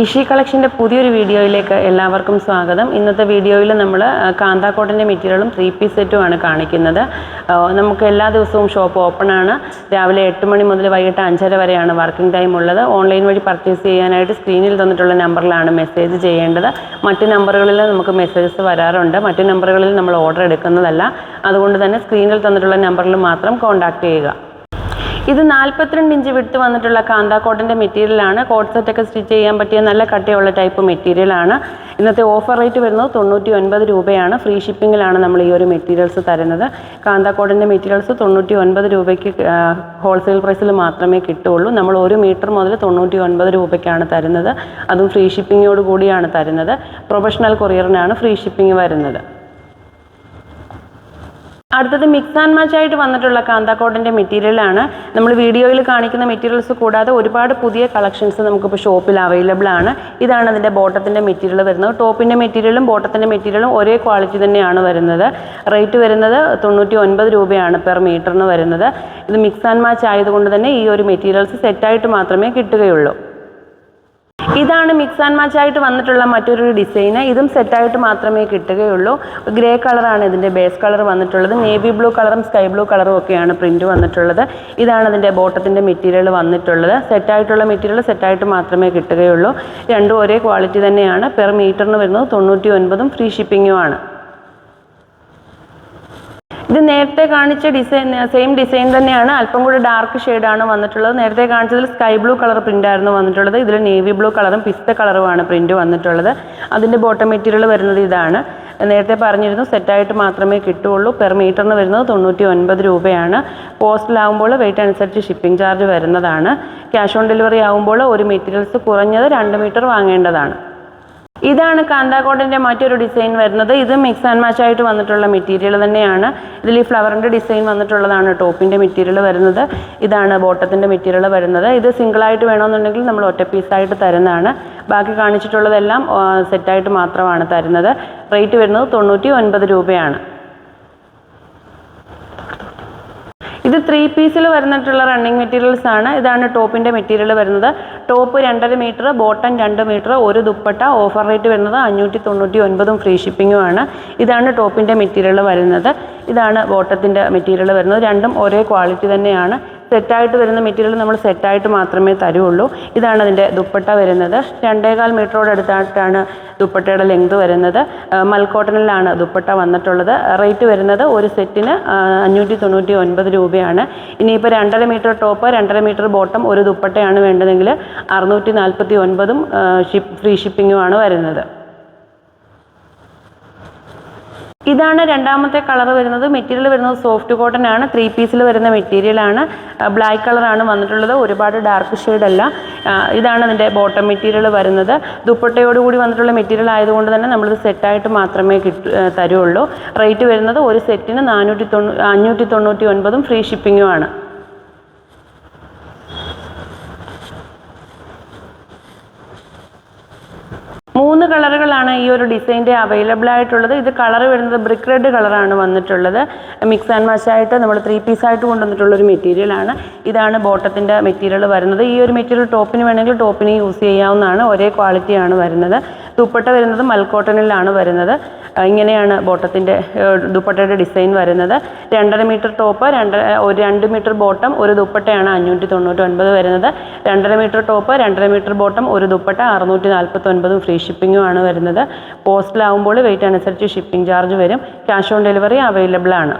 ഇഷി കളക്ഷന്റെ പുതിയൊരു വീഡിയോയിലേക്ക് എല്ലാവർക്കും സ്വാഗതം. ഇന്നത്തെ വീഡിയോയിൽ നമ്മൾ കാന്താക്കോട്ടിന്റെ മെറ്റീരിയലും ത്രീ പീസ് സെറ്റുമാണ് കാണിക്കുന്നത്. നമുക്ക് എല്ലാ ദിവസവും ഷോപ്പ് ഓപ്പൺ ആണ്. രാവിലെ എട്ട് മണി മുതൽ വൈകിട്ട് അഞ്ചര വരെയാണ് വർക്കിംഗ് ടൈം ഉള്ളത്. ഓൺലൈൻ വഴി പർച്ചേസ് ചെയ്യാനായിട്ട് സ്ക്രീനിൽ തന്നിട്ടുള്ള നമ്പറിലാണ് മെസ്സേജ് ചെയ്യേണ്ടത്. മറ്റ് നമ്പറുകളിൽ നമുക്ക് മെസ്സേജസ് വരാറുണ്ട്. മറ്റ് നമ്പറുകളിൽ നമ്മൾ ഓർഡർ എടുക്കുന്നതല്ല. അതുകൊണ്ട് തന്നെ സ്ക്രീനിൽ തന്നിട്ടുള്ള നമ്പറിൽ മാത്രം കോൺടാക്റ്റ് ചെയ്യുക. ഇത് നാൽപ്പത്തിരണ്ട് ഇഞ്ച് വിട്ട് വന്നിട്ടുള്ള കാന്ത കോട്ടന്റെ മെറ്റീരിയലാണ് കോട്ട് സെറ്റൊക്കെ സ്റ്റിച്ച് ചെയ്യാൻ പറ്റിയ നല്ല കട്ടിയുള്ള ടൈപ്പ് മെറ്റീരിയലാണ് ഇന്നത്തെ ഓഫർ റേറ്റ് വരുന്നത് തൊണ്ണൂറ്റി ഒൻപത് രൂപയാണ് ഫ്രീ ഷിപ്പിങ്ങിലാണ് നമ്മൾ ഈ ഒരു മെറ്റീരിയൽസ് തരുന്നത്. കാന്ത കോട്ടന്റെ മെറ്റീരിയൽസ് തൊണ്ണൂറ്റി ഒൻപത് രൂപയ്ക്ക് ഹോൾസെയിൽ പ്രൈസിൽ മാത്രമേ കിട്ടുള്ളൂ നമ്മൾ ഒരു മീറ്റർ മുതൽ തൊണ്ണൂറ്റി ഒൻപത് രൂപയ്ക്കാണ് തരുന്നത്. അതും ഫ്രീ ഷിപ്പിങ്ങോട് കൂടിയാണ് തരുന്നത്. പ്രൊഫഷണൽ കൊറിയറിനാണ് ഫ്രീ ഷിപ്പിംഗ് വരുന്നത്. അടുത്തത് മിക്സ് ആൻഡ് മാച്ച് ആയിട്ട് വന്നിട്ടുള്ള കാന്താക്കോട്ടിന്റെ മെറ്റീരിയലാണ് നമ്മൾ വീഡിയോയിൽ കാണിക്കുന്ന മെറ്റീരിയൽസ് കൂടാതെ ഒരുപാട് പുതിയ കളക്ഷൻസ് നമുക്കിപ്പോൾ ഷോപ്പിൽ അവൈലബിൾ ആണ്. ഇതാണ് അതിന്റെ ബോട്ടത്തിന്റെ മെറ്റീരിയൽ വരുന്നത്. ടോപ്പിന്റെ മെറ്റീരിയലും ബോട്ടത്തിന്റെ മെറ്റീരിയലും ഒരേ ക്വാളിറ്റി തന്നെയാണ് വരുന്നത്. റേറ്റ് വരുന്നത് തൊണ്ണൂറ്റി ഒൻപത് രൂപയാണ് പെർ മീറ്ററിന് വരുന്നത്. ഇത് മിക്സ് ആൻഡ് മാച്ച് ആയതുകൊണ്ട് തന്നെ ഈ ഒരു മെറ്റീരിയൽസ് സെറ്റായിട്ട് മാത്രമേ കിട്ടുകയുള്ളൂ. ഇതാണ് മിക്സ് ആൻഡ് മാച്ച് ആയിട്ട് വന്നിട്ടുള്ള മറ്റൊരു ഡിസൈന് ഇതും സെറ്റായിട്ട് മാത്രമേ കിട്ടുകയുള്ളൂ. ഗ്രേ കളറാണ് ഇതിന്റെ ബേസ് കളർ വന്നിട്ടുള്ളത്. നേവി ബ്ലൂ കളറും സ്കൈ ബ്ലൂ കളറും ഒക്കെയാണ് പ്രിന്റ് വന്നിട്ടുള്ളത്. ഇതാണ് ഇതിന്റെ ബോട്ടത്തിന്റെ മെറ്റീരിയൽ വന്നിട്ടുള്ളത്. സെറ്റായിട്ടുള്ള മെറ്റീരിയൽ സെറ്റായിട്ട് മാത്രമേ കിട്ടുകയുള്ളൂ. രണ്ടും ഒരേ ക്വാളിറ്റി തന്നെയാണ്. പെർ മീറ്ററിന് വരുന്നത് തൊണ്ണൂറ്റി ഒൻപതും ഫ്രീ ഷിപ്പിങ്ങുമാണ് ഇത് നേരത്തെ കാണിച്ച ഡിസൈൻ സെയിം ഡിസൈൻ തന്നെയാണ്. അല്പം കൂടി ഡാർക്ക് ഷെയ്ഡാണ് വന്നിട്ടുള്ളത്. നേരത്തെ കാണിച്ചതിൽ സ്കൈ ബ്ലൂ കളർ പ്രിന്റ് ആയിരുന്നു വന്നിട്ടുള്ളത്. ഇതിൽ നേവി ബ്ലൂ കളറും പിസ്ത കളറുമാണ് പ്രിന്റ് വന്നിട്ടുള്ളത്. അതിന്റെ ബോട്ടം മെറ്റീരിയൽ വരുന്നത് ഇതാണ്. നേരത്തെ പറഞ്ഞിരുന്നു സെറ്റായിട്ട് മാത്രമേ കിട്ടുകയുള്ളൂ. പെർ മീറ്ററിന് വരുന്നത് തൊണ്ണൂറ്റി ഒൻപത് രൂപയാണ് പോസ്റ്റിലാവുമ്പോൾ വെയിറ്റ് അനുസരിച്ച് ഷിപ്പിംഗ് ചാർജ് വരുന്നതാണ്. ക്യാഷ് ഓൺ ഡെലിവറി ആകുമ്പോൾ ഒരു മെറ്റീരിയൽസ് കുറഞ്ഞത് രണ്ട് മീറ്റർ വാങ്ങേണ്ടതാണ്. ഇതാണ് കാന്താക്കോട്ടിന്റെ മറ്റൊരു ഡിസൈൻ വരുന്നത്. ഇത് മിക്സ് ആൻഡ് മാച്ച് ആയിട്ട് വന്നിട്ടുള്ള മെറ്റീരിയൽ തന്നെയാണ്. ഇതിൽ ഈ ഫ്ലവറിന്റെ ഡിസൈൻ വന്നിട്ടുള്ളതാണ് ടോപ്പിന്റെ മെറ്റീരിയൽ വരുന്നത്. ഇതാണ് ബോട്ടത്തിന്റെ മെറ്റീരിയൽ വരുന്നത്. ഇത് സിംഗിളായിട്ട് വേണമെന്നുണ്ടെങ്കിൽ നമ്മൾ ഒറ്റ പീസായിട്ട് തരുന്നതാണ്. ബാക്കി കാണിച്ചിട്ടുള്ളതെല്ലാം സെറ്റായിട്ട് മാത്രമാണ് തരുന്നത്. റേറ്റ് വരുന്നത് തൊണ്ണൂറ്റി ഒൻപത് രൂപയാണ്. ഇത് ത്രീ പീസിൽ വരുന്നിട്ടുള്ള റണ്ണിങ് മെറ്റീരിയൽസ് ആണ്. ഇതാണ് ടോപ്പിന്റെ മെറ്റീരിയൽ വരുന്നത്. ടോപ്പ് രണ്ടര മീറ്റർ ബോട്ടം രണ്ട് മീറ്റർ ഒരു ദുപ്പട്ട ഓഫർ റേറ്റ് വരുന്നത് അഞ്ഞൂറ്റി തൊണ്ണൂറ്റി ഒൻപതും ഫ്രീ ഷിപ്പിങ്ങുമാണ് ഇതാണ് ടോപ്പിന്റെ മെറ്റീരിയൽ വരുന്നത്. ഇതാണ് ബോട്ടത്തിന്റെ മെറ്റീരിയൽ വരുന്നത്. രണ്ടും ഒരേ ക്വാളിറ്റി തന്നെയാണ്. സെറ്റായിട്ട് വരുന്ന മെറ്റീരിയൽ നമ്മൾ സെറ്റായിട്ട് മാത്രമേ തരുള്ളൂ. ഇതാണ് അതിന്റെ ദുപ്പട്ട വരുന്നത്. രണ്ടേകാൽ മീറ്ററോട് അടുത്തായിട്ടാണ് ദുപ്പട്ടയുടെ ലെങ്ത് വരുന്നത്. മൽക്കോട്ടനിലാണ് ദുപ്പട്ട വന്നിട്ടുള്ളത്. റേറ്റ് വരുന്നത് ഒരു സെറ്റിന് അഞ്ഞൂറ്റി തൊണ്ണൂറ്റി ഒൻപത് രൂപയാണ്. ഇനിയിപ്പോൾ രണ്ടര മീറ്റർ ടോപ്പ് രണ്ടര മീറ്റർ ബോട്ടം ഒരു ദുപ്പട്ടയാണ് വേണ്ടതെങ്കിൽ അറുന്നൂറ്റി നാൽപ്പത്തി ഒൻപതും ഷിപ്പ് ഫ്രീ ഷിപ്പിങ്ങുമാണ് വരുന്നത്. ഇതാണ് രണ്ടാമത്തെ കളർ വരുന്നത്. മെറ്റീരിയൽ വരുന്നത് സോഫ്റ്റ് കോട്ടൺ ആണ്. ത്രീ പീസിൽ വരുന്ന മെറ്റീരിയൽ ആണ്. ബ്ലാക്ക് കളറാണ് വന്നിട്ടുള്ളത്. ഒരുപാട് ഡാർക്ക് ഷെയ്ഡ് അല്ല. ഇതാണ് അതിന്റെ ബോട്ടം മെറ്റീരിയൽ വരുന്നത്. ദുപ്പട്ടയോടുകൂടി വന്നിട്ടുള്ള മെറ്റീരിയൽ ആയതുകൊണ്ട് തന്നെ നമ്മളിത് സെറ്റായിട്ട് മാത്രമേ കിട്ടു തരുള്ളൂ. റേറ്റ് വരുന്നത് ഒരു സെറ്റിന് നാനൂറ്റി തൊണ്ണൂ അഞ്ഞൂറ്റി തൊണ്ണൂറ്റി ഒൻപതും ഫ്രീ ഷിപ്പിങ്ങുമാണ് ഈ ഒരു ഡിസൈന്റെ അവൈലബിൾ ആയിട്ടുള്ളത്. ഇത് കളർ വരുന്നത് ബ്രിക്ക് റെഡ് കളറാണ് വന്നിട്ടുള്ളത്. മിക്സ് ആൻഡ് മാച്ച് ആയിട്ട് നമ്മൾ ത്രീ പീസായിട്ട് കൊണ്ടുവന്നിട്ടുള്ള ഒരു മെറ്റീരിയലാണ് ഇതാണ് ബോട്ടത്തിന്റെ മെറ്റീരിയൽ വരുന്നത്. ഈ ഒരു മെറ്റീരിയൽ ടോപ്പിന് വേണമെങ്കിൽ ടോപ്പിന് യൂസ് ചെയ്യാവുന്നതാണ്. ഒരേ ക്വാളിറ്റിയാണ് വരുന്നത്. ദുപ്പട്ട വരുന്നത് മൽക്കോട്ടണിലാണ് വരുന്നത്. ഇങ്ങനെയാണ് ബോട്ടത്തിന്റെ ദുപ്പട്ടയുടെ ഡിസൈൻ വരുന്നത്. രണ്ടര മീറ്റർ ടോപ്പ് രണ്ട് ഒരു രണ്ട് മീറ്റർ ബോട്ടം ഒരു ദുപ്പട്ടയാണ് അഞ്ഞൂറ്റി തൊണ്ണൂറ്റി ഒൻപത് വരുന്നത്. രണ്ടര മീറ്റർ ടോപ്പ് രണ്ടര മീറ്റർ ബോട്ടം ഒരു ദുപ്പട്ട അറുന്നൂറ്റി നാൽപ്പത്തി ഒൻപതും ഫ്രീ ഷിപ്പിങ്ങും ആണ് വരുന്നത്. പോസ്റ്റിലാവുമ്പോൾ വെയിറ്റ് അനുസരിച്ച് ഷിപ്പിംഗ് ചാർജ് വരും. ക്യാഷ് ഓൺ ഡെലിവറി അവൈലബിൾ ആണ്.